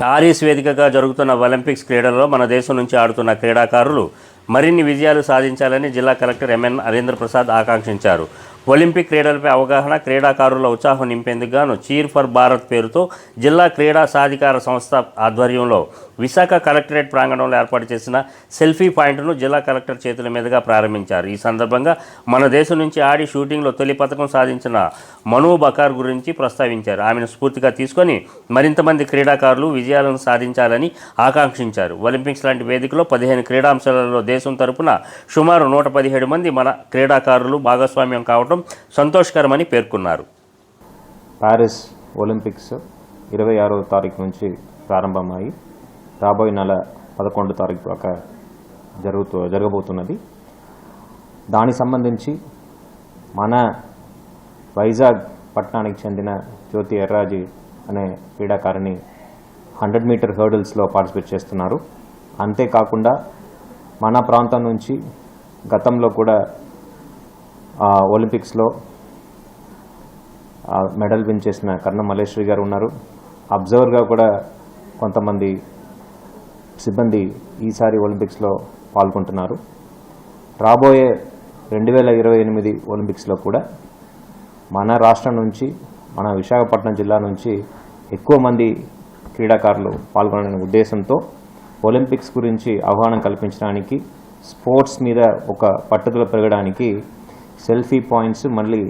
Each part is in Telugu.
పారిస్ వేదికగా జరుగుతున్న ఒలింపిక్స్ క్రీడల్లో మన దేశం నుంచి ఆడుతున్న క్రీడాకారులు మరిన్ని విజయాలు సాధించాలని జిల్లా కలెక్టర్ ఎంఎన్ హరేంద్ర ప్రసాద్ ఆకాంక్షించారు. ఒలింపిక్ క్రీడలపై అవగాహన క్రీడాకారుల ఉత్సాహం నింపేందుకు గాను చీర్ ఫర్ భారత్ పేరుతో జిల్లా క్రీడా సాధికార సంస్థ ఆధ్వర్యంలో విశాఖ కలెక్టరేట్ ప్రాంగణంలో ఏర్పాటు చేసిన సెల్ఫీ పాయింట్ను జిల్లా కలెక్టర్ చేతుల మీదుగా ప్రారంభించారు. ఈ సందర్భంగా మన దేశం నుంచి ఆడి షూటింగ్లో తొలి పథకం సాధించిన మను బకార్ గురించి ప్రస్తావించారు. ఆమెను స్ఫూర్తిగా తీసుకొని మరింతమంది క్రీడాకారులు విజయాలను సాధించాలని ఆకాంక్షించారు. ఒలింపిక్స్ లాంటి వేదికలో పదిహేను క్రీడాంశాలలో దేశం తరపున సుమారు నూట పదిహేడు మంది మన క్రీడాకారులు భాగస్వామ్యం కావడం సంతోషకరమని పేర్కొన్నారు. ప్యారిస్ ఒలింపిక్స్ ఇరవై ఆరవ తారీఖు నుంచి ప్రారంభమయ్యి రాబోయే నెల పదకొండు తారీఖు దాకా జరుగుతూ జరగబోతున్నది. దానికి సంబంధించి మన వైజాగ్ పట్టణానికి చెందిన జ్యోతి ఎర్రాజీ అనే క్రీడాకారిణి హండ్రెడ్ మీటర్ హర్డిల్స్లో పార్టిసిపేట్ చేస్తున్నారు. అంతేకాకుండా మన ప్రాంతం నుంచి గతంలో కూడా ఒలింపిక్స్లో మెడల్ విన్ చేసిన కర్ణ మల్లేశ్వరి గారు ఉన్నారు. అబ్జర్వర్గా కూడా కొంతమంది సిబ్బంది ఈసారి ఒలింపిక్స్లో పాల్గొంటున్నారు. రాబోయే రెండు వేల ఇరవై ఎనిమిది ఒలింపిక్స్లో కూడా మన రాష్ట్రం నుంచి మన విశాఖపట్నం జిల్లా నుంచి ఎక్కువ మంది క్రీడాకారులు పాల్గొనాలనే ఉద్దేశంతో ఒలింపిక్స్ గురించి అవగాహన కల్పించడానికి స్పోర్ట్స్ మీద ఒక పట్టుదల పెరగడానికి సెల్ఫీ పాయింట్స్ మళ్ళీ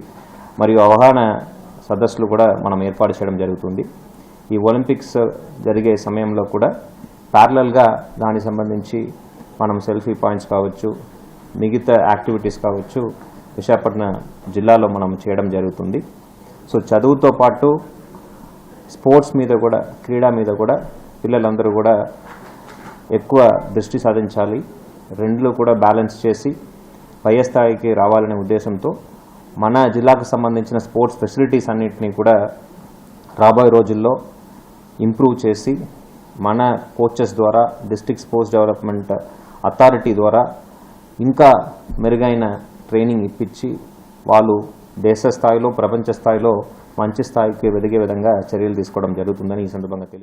మరియు అవగాహన సదస్సులు కూడా మనం ఏర్పాటు చేయడం జరుగుతుంది. ఈ ఒలింపిక్స్ జరిగే సమయంలో కూడా ప్యారలల్గా దానికి సంబంధించి మనం సెల్ఫీ పాయింట్స్ కావచ్చు మిగతా యాక్టివిటీస్ కావచ్చు విశాఖపట్నం జిల్లాలో మనం చేయడం జరుగుతుంది. సో చదువుతో పాటు స్పోర్ట్స్ మీద కూడా క్రీడా మీద కూడా పిల్లలందరూ కూడా ఎక్కువ దృష్టి సాధించాలి. రెండులో కూడా బ్యాలెన్స్ చేసి పై స్థాయికి రావాలనే ఉద్దేశంతో మన జిల్లాకు సంబంధించిన స్పోర్ట్స్ ఫెసిలిటీస్ అన్నింటినీ కూడా రాబోయే రోజుల్లో ఇంప్రూవ్ చేసి మన కోచెస్ ద్వారా డిస్టిక్ స్పోర్ట్స్ డెవలప్మెంట్ అథారిటీ ద్వారా ఇంకా మెరుగైన ట్రైనింగ్ ఇప్పించి వాళ్ళు దేశ స్థాయిలో ప్రపంచ స్థాయిలో మంచి స్థాయికి వెదిగే విధంగా చర్యలు తీసుకోవడం జరుగుతుందని ఈ సందర్భంగా తెలియ